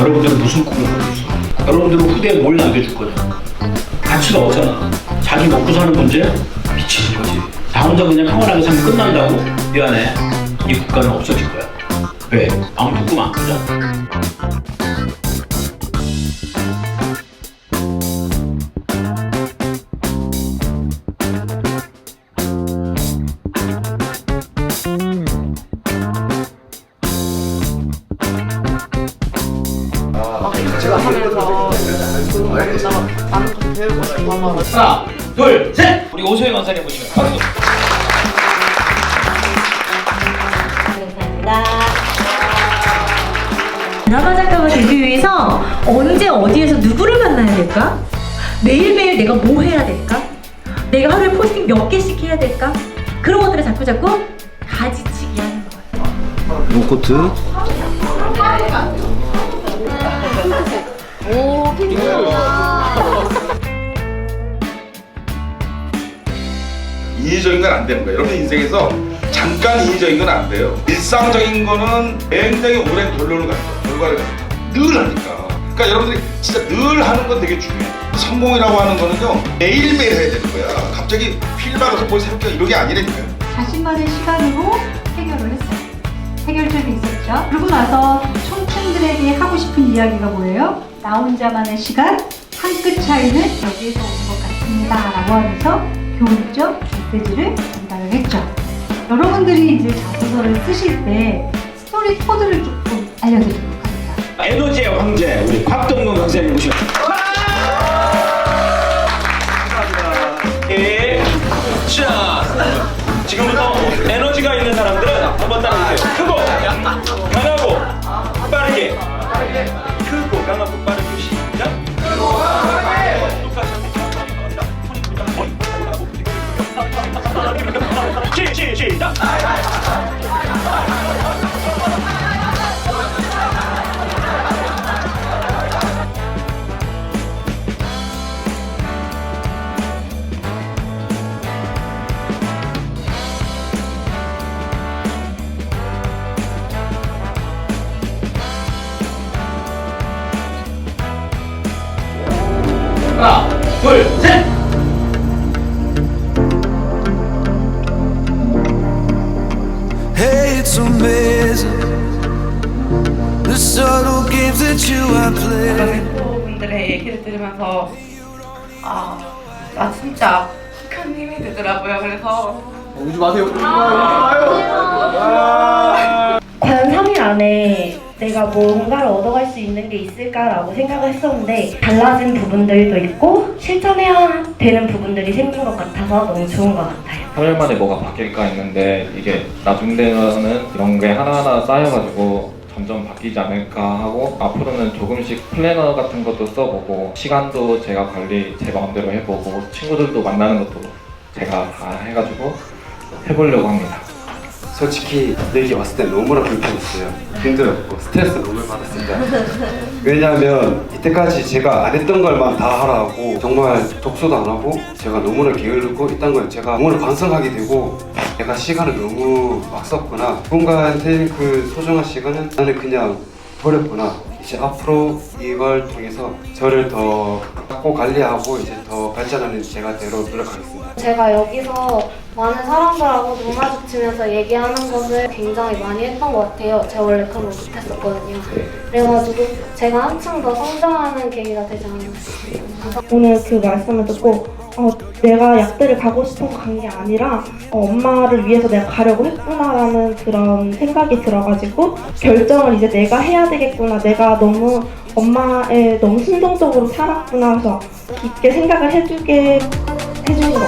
여러분들은 무슨 꿈을 꾸고 있어? 여러분들은 후대에 뭘 남겨줄 거냐? 가치가 없잖아. 자기 먹고 사는 문제 미치는 거지. 나 혼자 그냥 평안하게 살면 끝난다고? 미안해. 이 국가는 없어질 거야. 왜? 아무도 꿈안 꾸잖아. 하나, 둘, 셋! 우리 오소혜 강사님 모시면 박수. 드라마 작가가 되기 위해서 언제 어디에서 누구를 만나야 될까? 매일매일 내가 뭐 해야 될까? 내가 하루에 포스팅 몇 개씩 해야 될까? 그런 것들을 자꾸 자꾸 가지치기 하는 것 같아요. 롱코트 인위적인 건 안 되는 거예요. 여러분 인생에서 잠깐 인위적인 건 안 돼요. 일상적인 거는 굉장히 오랜 결론을 가져요. 결과를 가져요. 늘 하니까. 그러니까 여러분들이 진짜 늘 하는 건 되게 중요해요. 성공이라고 하는 거는요 매일매일 해야 되는 거야. 갑자기 필 받아서 뭘 새롭게 이런 게 아니라니까요. 자신만의 시간으로 해결을 했어요. 해결책이 있었죠. 그러고 나서 청춘들에게 하고 싶은 이야기가 뭐예요? 나 혼자만의 시간, 한 끗 차이는 여기에서 온 것 같습니다. 라고 하면서 교육적 메시지를 전달을 했죠. 여러분들이 이제 자소서를 쓰실 때 스토리 코드를 조금 알려드리도록 합니다. 에너지의 황제, 우리 곽 시작. 하나, 둘, 셋. Have played. 분들의 얘기를 들으면서 아, 나 진짜 큰 힘이 되더라고요. 그래서. 과연 3일 안에 내가 뭔가를 얻어갈 수 있는 게 있을까라고 생각을 했었는데 달라진 부분들도 있고 실천해야 되는 부분들이 생긴 것 같아서 너무 좋은 것 같아요. 3일 만에 뭐가 바뀔까 했는데 이게 나중 되면은 이런 게 하나하나 쌓여가지고 점점 바뀌지 않을까 하고 앞으로는 조금씩 플래너 같은 것도 써보고 시간도 제가 관리 제 마음대로 해보고 친구들도 만나는 것도 제가 다 해가지고 해보려고 합니다. 솔직히 여기 왔을 때 너무나 불편했어요. 힘들었고 스트레스 너무 받았습니다. 왜냐하면 이때까지 제가 안 했던 걸만 다 하라고 정말 독서도 안 하고 제가 너무나 게을르고 이딴 걸 제가 너무나 반성하게 되고 내가 시간을 너무 막 썼구나 누군가한테 그 소중한 시간은 나는 그냥 버렸구나. 이제 앞으로 이걸 통해서 저를 더 닦고 관리하고 이제 더 발전하는 제가 되로 노력하겠습니다 제가 여기서 많은 사람들하고 눈 마주치면서 얘기하는 것을 굉장히 많이 했던 것 같아요. 제가 원래 그런 걸 못했었거든요. 그래가지고 제가 한층 더 성장하는 계기가 되지 않았어요. 오늘 그 말씀을 듣고 어, 내가 약대를 가고 싶어서 간 게 아니라 어, 엄마를 위해서 내가 가려고 했구나라는 그런 생각이 들어가지고 결정을 이제 내가 해야 되겠구나 내가 너무 엄마에 너무 순종적으로 살았구나 해서 깊게 생각을 해주게 해주